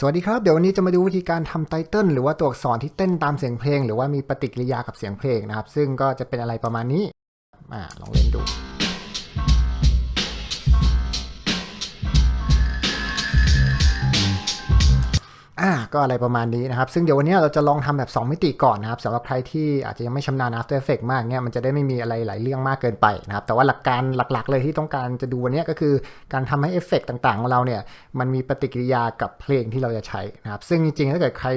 สวัสดีครับ เดี๋ยววันนี้จะมาดูวิธีการทำไตเติลหรือว่าตัวอักษรที่เต้นตามเสียงเพลง หรือว่ามีปฏิกิริยากับเสียงเพลงนะครับ ซึ่งก็จะเป็นอะไรประมาณนี้อ่าลองเล่นดู อ่าก็อะไรประมาณนี้นะครับ ซึ่งเดี๋ยววันนี้เราจะลองทำแบบ 2 มิติก่อนนะครับสำหรับใครที่อาจจะยังไม่ชำนาญ After Effects มากเนี่ยมันจะได้ไม่มีอะไรหลายเรื่องมากเกินไปนะครับ แต่ว่าหลักการหลักๆ เลยที่ต้องการจะดูวันนี้ก็คือการทำให้เอฟเฟกต่างๆ ของเราเนี่ยมันมีปฏิกิริยากับเพลงที่เราจะใช้นะครับ ซึ่งจริงๆ ถ้าเกิดใคร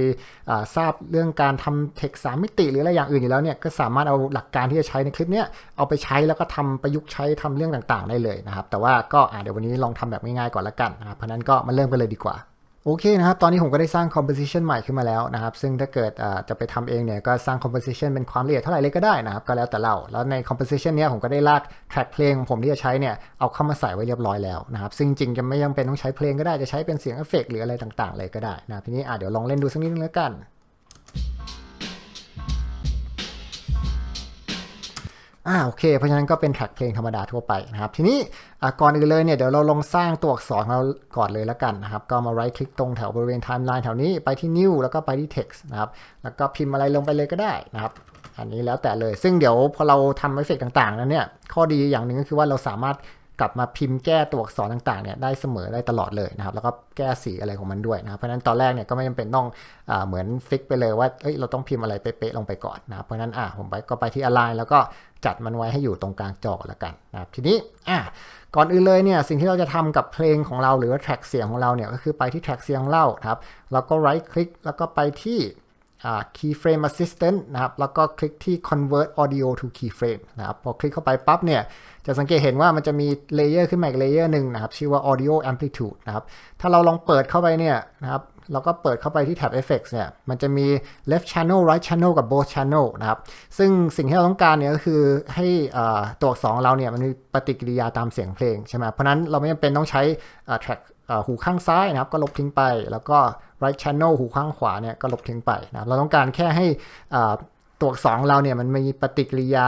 ทราบเรื่องการทำเทคสามมิติ หรืออะไรอย่างอื่นอยู่แล้วเนี่ยก็สามารถเอาหลักการที่จะใช้ในคลิปเนี้ยเอาไปใช้แล้วก็ทำประยุกต์ใช้ทำเรื่องต่างๆ ได้เลยนะครับ แต่ว่าก็อ่าเดี๋ยววันนี้ลองทำแบบง่ายๆก่อนละกันนะครับเพราะนั้นก็มาเริ่มกันเลยดีกว่า โอเคนะครับ ตอนนี้ผมก็ได้สร้าง composition ใหม่ขึ้นมาแล้วนะครับ ซึ่งถ้าเกิดจะไปทำเองเนี่ย ก็สร้าง composition เป็นความละเอียดเท่าไหร่เลยก็ได้นะครับ ก็แล้วแต่เรา แล้วใน composition เนี้ยผมก็ได้ลาก track เพลงของผมที่จะใช้เนี่ย เอาเข้ามาใส่ไว้เรียบร้อยแล้วนะครับ ซึ่งจริงจะไม่ยังเป็นต้องใช้เพลงก็ได้ จะใช้เป็นเสียงเอฟเฟกต์หรืออะไรต่างๆ เลยก็ได้นะ ทีนี้อะเดี๋ยวลองเล่นดูสักนิดนึงแล้วกัน อ่าโอเค เพราะฉะนั้นก็เป็นแทร็กเพลงธรรมดาทั่วไปนะครับ ทีนี้ก่อนอื่นเลยเนี่ยเดี๋ยวเราลองสร้างตัวอักษรเราก่อนเลยแล้วกันนะครับ ก็มา right click ตรงแถวบริเวณ timeline แถวนี้ไปที่ new แล้วก็ไปที่ text นะครับ แล้วก็พิมพ์อะไรลงไปเลยก็ได้นะครับอันนี้แล้วแต่เลย ซึ่งเดี๋ยวพอเราทำเอฟเฟกต์ต่างๆนั้นเนี่ย ข้อดีอย่างหนึ่งก็คือว่าเราสามารถ กลับมาพิมพ์แก้ตัวอักษรต่างๆเนี่ยได้เสมอได้ตลอดเลยนะครับ แล้วก็แก้สีอะไรของมันด้วยนะครับ เพราะฉะนั้นตอนแรกเนี่ยก็ไม่จำเป็นต้องอเหมือนฟิกไปเลยว่าเอ้ยเราต้องพิมพ์อะไรเป๊ะๆลงไปก่อนนะครับ เพราะนั้นอะผมไปก็ไปที่ align แล้วก็จัดมันไว้ให้อยู่ตรงกลางจอแล้วกันนะครับ ทีนี้อะก่อนอื่นเลยเนี่ยสิ่งที่เราจะทำกับเพลงของเราหรือว่าแทร็กเสียงของเราเนี่ยก็คือไปที่แทร็กเสียงของเราครับแล้วก็ right click แล้วก็ไปที่ keyframe assistant นะครับ แล้วก็คลิกที่ convert audio to keyframe นะครับ พอคลิกเข้าไปปั๊บเนี่ย จะสังเกตเห็นว่ามันจะมีเลเยอร์ขึ้นมาอีกเลเยอร์หนึ่งนะครับ ชื่อว่า audio amplitude นะครับ ถ้าเราลองเปิดเข้าไปเนี่ยนะครับเราก็เปิดเข้าไปที่แท็บ effects เนี่ย มันจะมี left channel right channel กับ both channel นะครับ ซึ่งสิ่งที่เราต้องการเนี่ยก็คือให้ตัวอักษรเราเนี่ยมันมีปฏิกิริยาตามเสียงเพลงใช่ไหมเพราะนั้นเราไม่จำเป็นต้องใช้ track หูข้างซ้ายนะครับ ก็ลบทิ้งไป แล้วก็ right channel หูข้างขวาเนี่ยก็ลบทิ้งไปนะเราต้องการแค่ให้ตัวอักษรเราเนี่ยมันมีปฏิกิริยา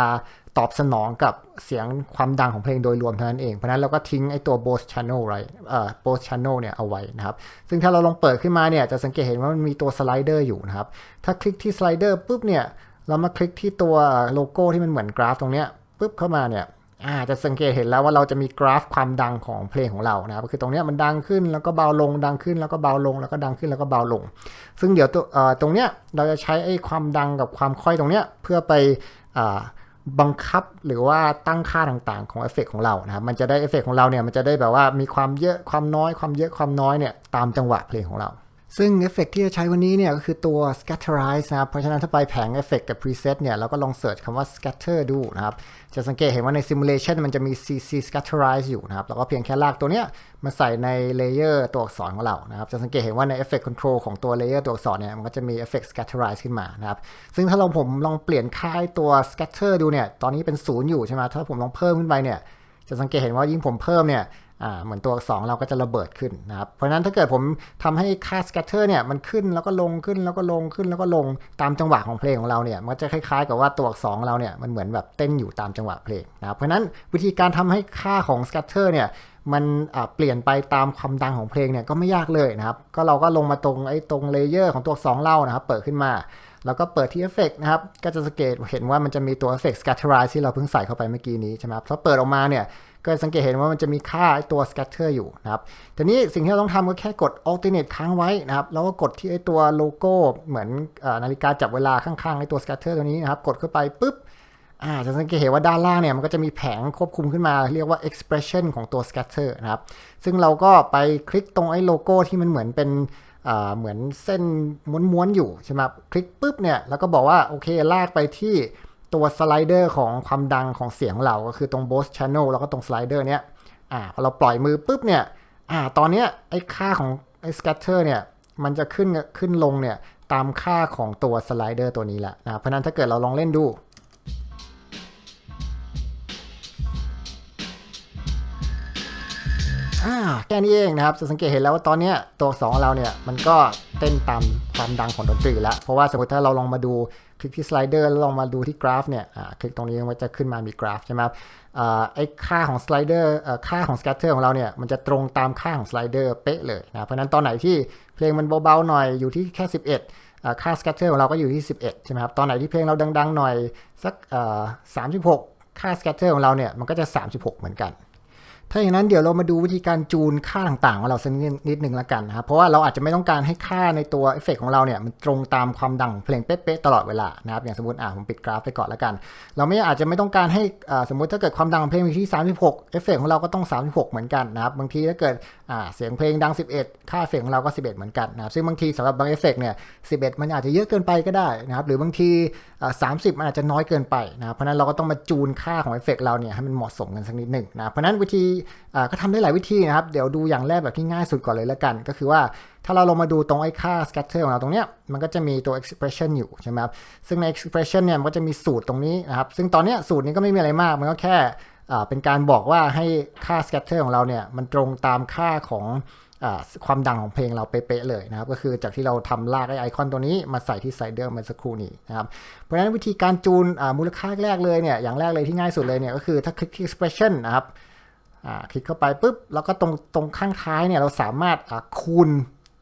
ตอบสนองกับเสียงความดังของเพลงโดยรวมเท่านั้นเอง เพราะนั้นเราก็ทิ้งไอ้ตัว Bose Channel ไว้เอ่อ Bose Channel เนี่ยเอาไว้นะครับ ซึ่งถ้าเราลองเปิดขึ้นมาเนี่ยจะสังเกตเห็นว่ามันมีตัวสไลเดอร์อยู่นะครับ ถ้าคลิกที่สไลเดอร์ปุ๊บเนี่ยเรามาคลิกที่ตัวโลโก้ที่มันเหมือนกราฟตรงเนี้ยปุ๊บเข้ามาเนี่ย อาจะสังเกตเห็นแล้วว่าเราจะมีกราฟความดังของเพลงของเรานะครับคือตรงนี้มันดังขึ้นแล้วก็เบาลงดังขึ้นแล้วก็เบาลงแล้วก็ดังขึ้นแล้วก็เบาลง ซึ่งเดี๋ยวตัวตรงเนี้ยเราจะใช้ไอ้ความดังกับความค่อยตรงเนี้ยเพื่อไปบังคับหรือว่าตั้งค่าต่างๆของเอฟเฟกของเรานะครับมันจะได้เอฟเฟกของเราเนี่ยมันจะได้แบบว่ามีความเยอะความน้อยความเยอะความน้อยเนี่ยตามจังหวะเพลงของเรา ซึ่งเอฟเฟกที่จะใช้วันนี้เนี่ยก็คือตัว scatterize นะครับ เพราะฉะนั้นถ้าไปแผงเอฟเฟกกับ preset เนี่ยเราก็ลองเสิร์ชคำว่า scatter ดูนะครับ จะสังเกตเห็นว่าใน simulation มันจะมี cc scatterize อยู่นะครับแล้วก็เพียงแค่ลากตัวเนี้ยมาใส่ในเลเยอร์ตัวอักษรของเรานะครับ จะสังเกตเห็นว่าใน effect control ของตัวเลเยอร์ตัวอักษรเนี่ยมันก็จะมี effect scatterize ขึ้นมานะครับ ซึ่งถ้าเราผมลองเปลี่ยนค่าตัว scatter ดูเนี่ย ตอนนี้เป็นศูนย์อยู่ใช่ไหมถ้าผมลองเพิ่มขึ้นไปเนี่ย จะสังเกตเห็นว่ายิ่งผมเพิ่มเนี่ย เหมือนตัวอักษรเราก็จะระเบิดขึ้นนะครับ เพราะฉะนั้นถ้าเกิดผมทำให้ค่า scatter เนี่ยมันขึ้นแล้วก็ลงขึ้นแล้วก็ลงขึ้นแล้วก็ลงตามจังหวะของเพลงของเราเนี่ยมันจะคล้ายๆ กับว่าตัวอักษรเราเนี่ยมันเหมือนแบบเต้นอยู่ตามจังหวะเพลงนะครับ เพราะฉะนั้นวิธีการทำให้ค่าของ scatter เนี่ยมันเปลี่ยนไปตามความดังของเพลงเนี่ยก็ไม่ยากเลยนะครับ ก็เราก็ลงมาตรงไอ้ตรงเลเยอร์ของตัวอักษรเรานะครับ เปิดขึ้นมา แล้วก็เปิดที่เอฟเฟกนะครับ ก็จะสังเกตเห็นว่ามันจะมีตัวเอฟเฟก scatterize ที่เราเพิ่งใส่เข้าไปเมื่อกี้นี้ใช่ไหมครับพอเปิดออกมาเนี่ย ก็สังเกตเห็นว่ามันจะมีค่าตัว scatter อยู่นะครับทีนี้สิ่งที่เราต้องทำก็แค่กด alternate ค้างไว้นะครับ แล้วก็กดที่ไอตัวโลโก้เหมือนนาฬิกาจับเวลาข้างๆไอตัว scatter ตัวนี้นะครับ กดเข้าไปปุ๊บอ่าจะสังเกตเห็นว่าด้านล่างเนี่ยมันก็จะมีแผงควบคุมขึ้นมาเรียกว่า expression ของตัว scatter นะครับ ซึ่งเราก็ไปคลิกตรงไอ้โลโก้ที่มันเหมือนเป็นเหมือนเส้นม้วนๆอยู่ใช่ไหมคลิกปุ๊บเนี่ยแล้วก็บอกว่าโอเคลากไปที่ ตัวสไลเดอร์ของความดังของเสียงเราก็คือตรง Bose Channel แล้วก็ตรงสไลเดอร์เนี้ยอ่าพอเราปล่อยมือปุ๊บเนี่ยอ่าตอนเนี้ยไอ้ค่าของไอ้ scatter เนี่ยมันจะขึ้นขึ้นลงเนี่ยตามค่าของตัวสไลเดอร์ตัวนี้แหละนะเพราะนั้นถ้าเกิดเราลองเล่นดูอ่าแค่นี้เองนะครับจะสังเกตเห็นแล้วว่าตอนเนี้ยตัวอักษรของเราเนี่ยมันก็เต้นตามความดังของดนตรีแล้ว เพราะว่าสมมติถ้าเราลองมาดู ลิกที่สไลเดอร์แล้วลองมาดูที่กราฟเนี่ยอ่าคลิกตรงนี้มันจะขึ้นมามีกราฟใช่ไหมครับอ่าไอ้ค่าของสไลเดอร์อ่อค่าของสแกตเตอร์ของเราเนี่ยมันจะตรงตามค่าของสไลเดอร์เป๊ะเลยนะเพราะนั้นตอนไหนที่เพลงมันเบาๆหน่อยอยู่ที่แค่ 11อ่าค่าสแกตเตอร์ของเราก็อยู่ที่ 11 ใช่ไหมครับตอนไหนที่เพลงเราดังๆหน่อยสักอ่า36 ค่าสแกตเตอร์ของเราเนี่ยมันก็จะ 36 เหมือนกัน ถ้าอย่างนั้นเดี๋ยวเรามาดูวิธีการจูนค่าต่างๆของเราสักนิดนึงละกันนะครับเพราะว่าเราอาจจะไม่ต้องการให้ค่าในตัวเอฟเฟกของเราเนี่ยมันตรงตามความดังเพลงเป๊ะๆตลอดเวลานะครับอย่างสมมติอ่าผมปิดกราฟไปก่อนละกัน เราไม่อาจจะไม่ต้องการให้อ่าสมมติถ้าเกิดความดังของเพลงอยู่ที่ 36เอฟเฟกของเราก็ต้อง 36 เหมือนกันนะครับบางทีถ้าเกิดอ่าเสียงเพลงดัง 11 ค่าเอฟเฟกของเราก็ 11 เหมือนกันนะครับซึ่งบางทีสำหรับบางเอฟเฟกเนี่ย11 มันอาจจะเยอะเกินไปก็ได้นะครับหรือบางทีอ่า30 มันอาจจะน้อยเกินไปนะครับเพราะนั้นเราก็ต้องมาจูนค่าของเอฟเฟกเราเนี่ยให้มันเหมาะสมกันสักนิดหนึ่งนะเพราะนั้นวิธีก็ทำได้หลายวิธีนะครับ เดี๋ยวดูอย่างแรกแบบที่ง่ายสุดก่อนเลยละกัน ก็คือว่าถ้าเราลงมาดูตรงไอ้ค่า scatter ของเราตรงเนี้ยมันก็จะมีตัว expression อยู่ใช่ไหมครับซึ่งใน expression เนี่ยมันก็จะมีสูตรตรงนี้นะครับ ซึ่งตอนเนี้ยสูตรนี้ก็ไม่มีอะไรมากมันก็แค่เป็นการบอกว่าให้ค่า scatter ของเราเนี่ยมันตรงตามค่าของอความดังของเพลงเราเป๊ะๆเลยนะครับ ก็คือจากที่เราทำลากไอไอคอนตัวนี้มาใส่ที่ไซเดอร์เมื่อสักครู่นี้นะครับ เพราะฉะนั้นวิธีการจูนมูลค่าแรกเลยเนี่ยอย่างแรกเลยที่ง่ายสุดเลยเนี่ยก็คือถ้าคลิกที่ expression นะครับ คลิกเข้าไปปุ๊บแล้วก็ตรงตรงข้างท้ายเนี่ยเราสามารถอ่าคูณ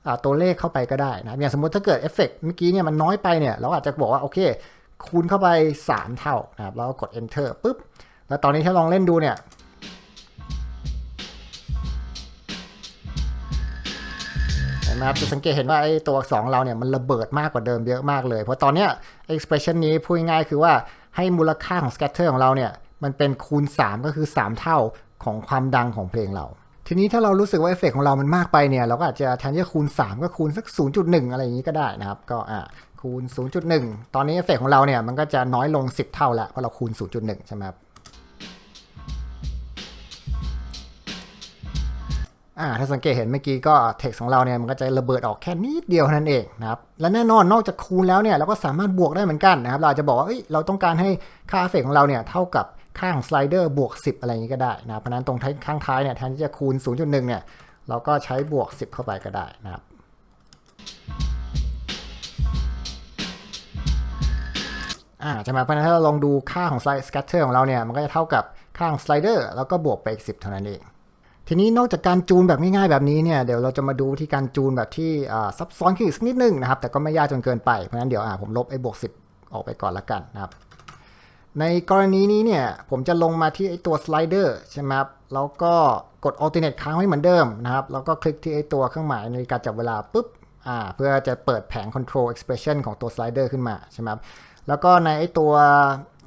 อ่าตัวเลขเข้าไปก็ได้นะอย่างสมมติถ้าเกิดเอฟเฟกต์เมื่อกี้เนี่ยมันน้อยไปเนี่ยเราอาจจะบอกว่าโอเค คูณเข้าไป 3 เท่านะครับแล้วก็กด enter ปุ๊บแล้วตอนนี้ถ้าลองเล่นดูเนี่ยเห็นไหมครับจะสังเกตเห็นว่าไอ้ตัวอักษรของเราเนี่ยมันระเบิดมากกว่าเดิมเยอะมากเลย เพราะตอนเนี้ย expression นี้พูดง่ายคือว่าให้มูลค่าของ scatter ของเราเนี่ยมันเป็นคูณ 3 ก็คือ 3 เท่า ของความดังของเพลงเรา ทีนี้ถ้าเรารู้สึกว่าเอฟเฟกของเรามันมากไปเนี่ย เราก็อาจจะแทนที่จะคูณ 3 ก็คูณสัก 0.1 อะไรอย่างนี้ก็ได้นะครับ ก็อ่าคูณ 0.1 ตอนนี้เอฟเฟกของเราเนี่ยมันก็จะน้อยลง 10 เท่าแล้วเพราะเราคูณ 0.1 ใช่ไหมครับอ่าถ้าสังเกตเห็นเมื่อกี้ก็เท็กซ์ของเราเนี่ยมันก็จะระเบิดออกแค่นิดเดียวนั้นเองนะครับและแน่นอนนอกจากคูณแล้วเนี่ยเราก็สามารถบวกได้เหมือนกันนะครับ เราจจะบอกว่าเอ้ยเราต้องการให้ค่าเอฟเฟกของเราเนี่ยเท่ากับ ค่าของสไลเดอร์บวก 10 อะไรอย่างนี้ก็ได้นะเพราะนั้นตรงข้างท้ายเนี่ยแทนที่จะคูณ 0.1 เนี่ย เราก็ใช้บวก 10 เข้าไปก็ได้นะครับอ่าใช่ไหมเพราะนั้นถ้าเราลองดูค่าของ slide scatter ของเราเนี่ย มันก็จะเท่ากับค่าของ slider แล้วก็บวกไปอีก 10 เท่านั้นเอง ทีนี้นอกจากการจูนแบบง่ายๆแบบนี้เนี่ย เดี๋ยวเราจะมาดูที่การจูนแบบที่ซับซ้อนขึ้นอีกสักนิดนึงนะครับ แต่ก็ไม่ยากจนเกินไป เพราะฉะนั้นเดี๋ยวอ่าผมลบไอ้บวก 10 ออกไปก่อนละกันนะครับ ในกรณีนี้เนี่ยผมจะลงมาที่ไอ้ตัวสไลเดอร์ใช่ไหมครับแล้วก็กด alternate ค้างไว้เหมือนเดิมนะครับ แล้วก็คลิกที่ไอ้ตัวเครื่องหมายนาฬิกาจับเวลาปุ๊บอ่าเพื่อจะเปิดแผง control expression ของตัวสไลเดอร์ขึ้นมาใช่ไหมครับแล้วก็ในไอ้ตัว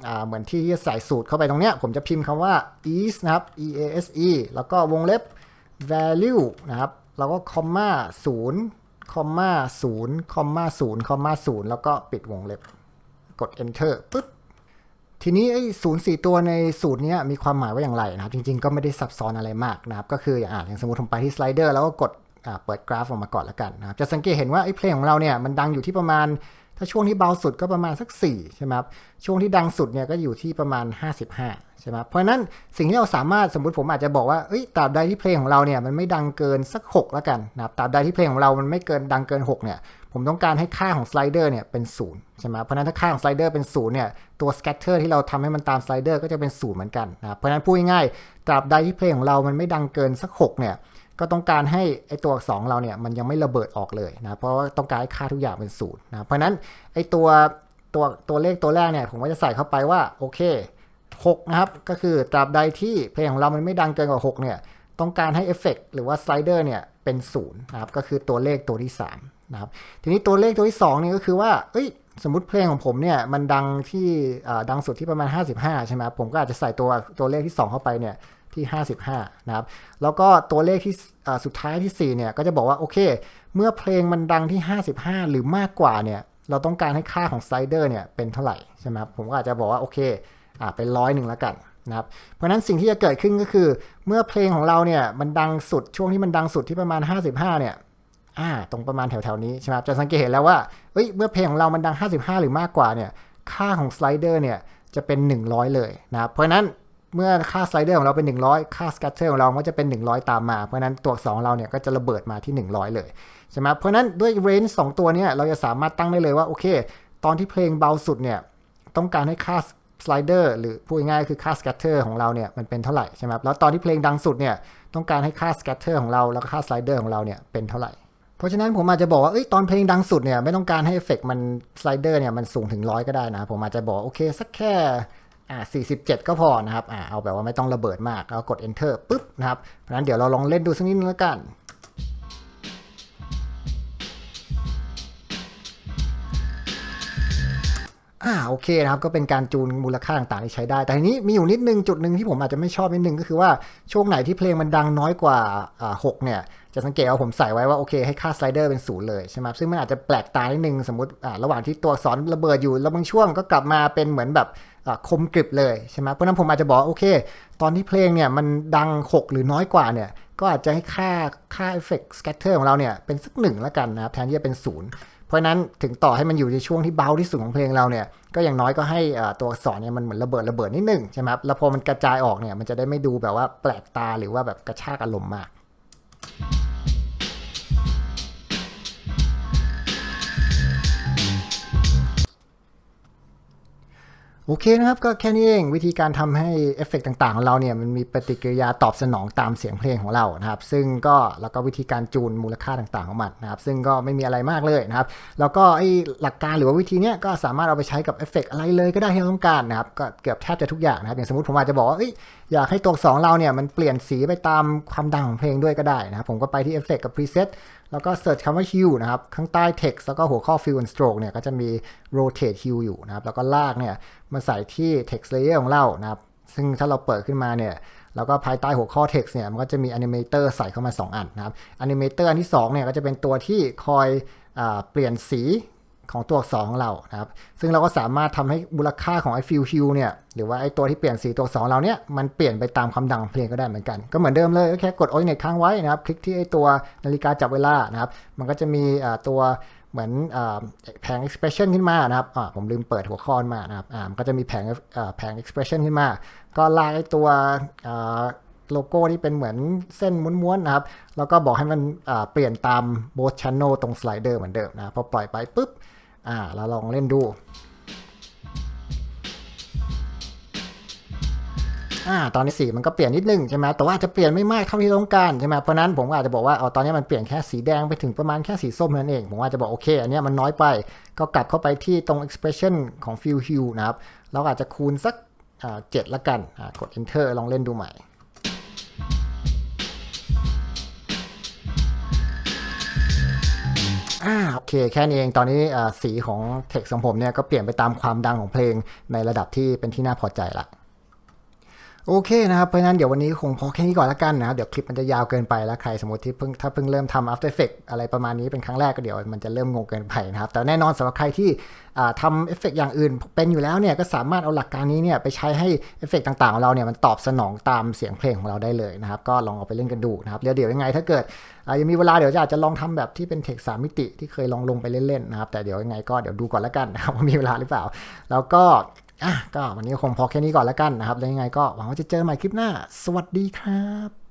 อ่าเหมือนที่ใส่สูตรเข้าไปตรงเนี้ยผมจะพิมพ์คำว่า ease นะครับ e a s e แล้วก็วงเล็บ value นะครับ แล้วก็คอมมา0คอมมา0คอมมา0คอมมา0แล้วก็ปิดวงเล็บ กด enter ปึ๊บ ทีนี้ไอ้ศูนย์สี่ตัวในสูตรนี้มีความหมายว่าอย่างไรนะครับ จริงๆก็ไม่ได้ซับซ้อนอะไรมากนะครับ ก็คืออย่างสมมติผมไปที่สไลเดอร์แล้วก็กดเปิดกราฟออกมาก่อนแล้วกันนะครับจะสังเกตเห็นว่าไอ้เพลงของเราเนี่ยมันดังอยู่ที่ประมาณ ถ้าช่วงที่เบาสุดก็ประมาณสัก 4 ใช่ไหมครับช่วงที่ดังสุดเนี่ยก็อยู่ที่ประมาณ 55 ใช่ไหมครับเพราะฉะนั้นสิ่งที่เราสามารถสมมติผมอาจจะบอกว่าเอ้ยตราบใดที่เพลงของเราเนี่ยมันไม่ดังเกินสัก6แล้วกันนะครับตราบใดที่เพลงของเรามันไม่เกินดังเกิน 6 เนี่ย ผมต้องการให้ค่าของสไลเดอร์เนี่ยเป็น0ใช่ไหมเพราะฉะนั้นถ้าค่าของสไลเดอร์เป็น0เนี่ยตัวสแกตเตอร์ที่เราทำให้มันตามสไลเดอร์ก็จะเป็น0เหมือนกันนะเพราะฉะนั้นพูดง่ายๆตราบใดที่เพลงของเรามันไม่ดังเกินสัก6เนี่ยก็ต้องการให้ไอตัวอักษรเราเนี่ยมันยังไม่ระเบิดออกเลยนะเพราะว่าต้องการให้ค่าทุกอย่างเป็นศูนย์นะเพราะฉะนั้นไอตัวตัวตัวเลขตัวแรกเนี่ยผมก็จะใส่เข้าไปว่าโอเค6นะครับก็คือตราบใดที่เพลงของเรามันไม่ดังเกินกว่า6เนี่ยต้องการให้เอฟเฟกหรือว่าสไลเดอร์เนี่ยเป็นศูนย์นะครับก็คือตัวเลขตัวที่3 นะครับทีนี้ตัวเลขตัวที่2นี่ก็คือว่าเอ้ยสมมติเพลงของผมเนี่ยมันดังที่ดังสุดที่ประมาณ 55 ใช่ไหมผมก็อาจจะใส่ตัวตัวเลขที่ 2 เข้าไปเนี่ยที่ 55 นะครับ แล้วก็ตัวเลขที่สุดท้ายที่ 4 เนี่ยก็จะบอกว่าโอเค เมื่อเพลงมันดังที่ 55 หรือมากกว่าเนี่ยเราต้องการให้ค่าของไซเดอร์เนี่ยเป็นเท่าไหร่ใช่ไหมครับผมก็อาจจะบอกว่าโอเคอ่าเป็นร้อยหนึ่งแล้วกันนะครับเพราะนั้นสิ่งที่จะเกิดขึ้นก็คือ เมื่อเพลงของเราเนี่ยมันดังสุดช่วงที่มันดังสุดที่ประมาณ 55 เนี่ย อ่าตรงประมาณแถวๆนี้ใช่ไหมครับจะสังเกตเห็นแล้วว่าเอ้ยเมื่อเพลงของเรามันดัง 55 หรือมากกว่าเนี่ยค่าของสไลเดอร์เนี่ยจะเป็น 100 เลยนะครับเพราะนั้นเมื่อค่าสไลเดอร์ของเราเป็น 100 ค่าสแกตเตอร์ของเราก็จะเป็น 100 ตามมา เพราะนั้นตัวอักษรของเราเนี่ยก็จะระเบิดมาที่ 100 เลยใช่ไหมเพราะนั้นด้วยเรนจ์สตัวเนี้เราจะสามารถตั้งได้เลยว่าโอเค ตอนที่เพลงเบาสุดเนี่ยต้องการให้ค่าสไลเดอร์หรือพูดง่ายๆคือค่าสแกตเตอร์ของเราเนี่ยมันเป็นเท่าไหร่ใช่ไหมแล้วตอนที่เพลงดังสุดเนี่ยต้องการให้ค่าสแกตเตอร์ของเราแล้วก็ค่าสไลเดอร์ของเราเนี่ยเป็นเท่าไหร่ เพราะฉะนั้นผมอาจจะบอกว่าอตอนเพลงดังสุดเนี่ยไม่ต้องการให้เอฟเฟกต์มันสไลเดอร์เนี่ยมันสูงถึงร้อยก็ได้นะ ผมอาจจะบอกโอเคสักแค่อ่า47 ก็พอนะครับอ่าเอาแบบว่าไม่ต้องระเบิดมากแล้วกด enter ปุ๊บนะครับเพราะฉะนั้นเดี๋ยวเราลองเล่นดูสักนิดนึงแล้วกันอ่าโอเคนะครับก็เป็นการจูนมูลค่าต่างๆที่ใช้ได้ แต่ทีนี้มีอยู่นิดนึงจุดหนึ่งที่ผมอาจจะไม่ชอบนิดนึงก็คือว่าช่วงไหนที่เพลงมันดังน้อยกว่าอ่าหกเนี่ย จะสังเกตว่าผมใส่ไว้ว่าโอเคให้ค่าสไลเดอร์เป็นศูนย์เลยใช่ไหมซึ่งมันอาจจะแปลกตานิดนึงสมมติระหว่างที่ตัวอักษระเบิดอยู่แล้วบางช่วงก็กลับมาเป็นเหมือนแบบคมกริบเลยใช่ไหมเพราะนั้นผมอาจจะบอกโอเค ตอนที่เพลงเนี่ยมันดัง 6 หรือน้อยกว่าเนี่ยก็อาจจะให้ค่าค่าเอฟเฟกต์สแกตเตอร์ของเราเนี่ยเป็นสักหนึ่งแล้วกันนะครับแทนที่จะเป็นศูนย์เพราะนั้นถึงต่อให้มันอยู่ในช่วงที่เบาที่สุดของเพลงเราเนี่ยก็อย่างน้อยก็ให้ตัวอักษรเนี่ยมันเหมือนระเบิดระเบิดนิดหนึ่งใช่ไหมครับแล้วพอมันกระจายออกเนี่ยมันจะได้ไม่ดูแบบว่าแปลกตาหรือว่าแบบกระชากอารมณ์มาก โอเคนะครับ ก็แค่นี้เองวิธีการทำให้เอฟเฟกต่างๆของเราเนี่ยมันมีปฏิกิริยาตอบสนองตามเสียงเพลงของเรานะครับ ซึ่งก็แล้วก็วิธีการจูนมูลค่าต่างๆของมันนะครับ ซึ่งก็ไม่มีอะไรมากเลยนะครับ แล้วก็ไอ้หลักการหรือว่าวิธีเนี้ยก็สามารถเอาไปใช้กับเอฟเฟกอะไรเลยก็ได้ที่เราต้องการนะครับก็เกือบแทบจะทุกอย่างนะครับอย่างสมมติผมอาจจะบอกว่าอยากให้ตัวสองเราเนี่ยมันเปลี่ยนสีไปตามความดังของเพลงด้วยก็ได้นะครับ ผมก็ไปที่เอฟเฟกกับ preset แล้วก็ search คำว่า hue นะครับ ข้างใต้ text แล้วก็หัวข้อ fill and stroke เนี่ยก็จะมี rotate hue อยู่นะครับ แล้วก็ลากเนี่ยมาใส่ที่ text layer ของเรานะครับ ซึ่งถ้าเราเปิดขึ้นมาเนี่ยแล้วก็ภายใต้หัวข้อ text เนี่ยมันก็จะมี animator ใส่เข้ามา 2 อันนะครับ animator อันที่2เนี่ยก็จะเป็นตัวที่คอยอเปลี่ยนสี ของตัวอักษรของเรานะครับ ซึ่งเราก็สามารถทำให้มูลค่าของไอ้ fill hue เนี่ย หรือว่าไอ้ตัวที่เปลี่ยนสีตัวอักษรของเราเนี่ย มันเปลี่ยนไปตามความดังเพลงก็ได้เหมือนกัน ก็เหมือนเดิมเลยก็แค่กด alternate ค้างไว้นะครับ คลิกที่ไอ้ตัวนาฬิกาจับเวลานะครับ มันก็จะมีตัวเหมือนแผง expression ขึ้นมานะครับอ่าผมลืมเปิดหัวข้อมานะครับ มันก็จะมีแผงแผง expression ขึ้นมา ก็ลากไอ้ตัวโลโก้ที่เป็นเหมือนเส้นม้วนๆนะครับ แล้วก็บอกให้มันเปลี่ยนตาม both channel ตรงสไลเดอร์เหมือนเดิมนะ พอปล่อยไปปุ๊บ อ่า เราลองเล่นดู อ่า ตอนนี้สีมันก็เปลี่ยนนิดนึงใช่ไหมแต่ว่าจะเปลี่ยนไม่มากเท่าที่ต้องการใช่ไหมเพราะนั้นผมอาจจะบอกว่าอ๋อตอนนี้มันเปลี่ยนแค่สีแดงไปถึงประมาณแค่สีส้มนั้นเอง ผมอาจจะบอกโอเค อันนี้มันน้อยไป ก็กลับเข้าไปที่ตรง expression ของ fill hue นะครับ เราอาจจะคูณสักเจ็ดละกัน กด enter ลองเล่นดูใหม่ อ่าโอเคแค่นี้เองตอนนี้สีของเท็กซ์ของผมเนี่ยก็เปลี่ยนไปตามความดังของเพลงในระดับที่เป็นที่น่าพอใจละ โอเคนะครับ เพราะนั้นเดี๋ยววันนี้คงพอแค่นี้ก่อนละกันนะเดี๋ยวคลิปมันจะยาวเกินไปแล้วใครสมมติที่เพิ่งถ้าเพิ่งเริ่มทำ After Effects อะไรประมาณนี้เป็นครั้งแรกก็เดี๋ยวมันจะเริ่มงงเกินไปนะครับ แต่แน่นอนสำหรับใครที่ทำเอฟเฟกอย่างอื่นเป็นอยู่แล้วเนี่ยก็สามารถเอาหลักการนี้เนี่ยไปใช้ให้เอฟเฟกต่างๆของเราเนี่ยมันตอบสนองตามเสียงเพลงของเราได้เลยนะครับ ก็ลองเอาไปเล่นกันดูนะครับแล้วเดี๋ยวยังไงถ้าเกิดยังมีเวลาเดี๋ยวจะอาจจะลองทำแบบที่เป็นเทคสามมิติที่เคยลองลงไปเล่นๆนะครับแต่เดี๋ยวยังไงก็เดี๋ยวดูก่อนละกันนะครับว่ามีเวลาหรือเปล่า แล้วก็ อะก็วันนี้คงพอแค่นี้ก่อนแล้วกันนะครับ แล้วยังไงก็หวังว่าจะเจอใหม่คลิปหน้า สวัสดีครับ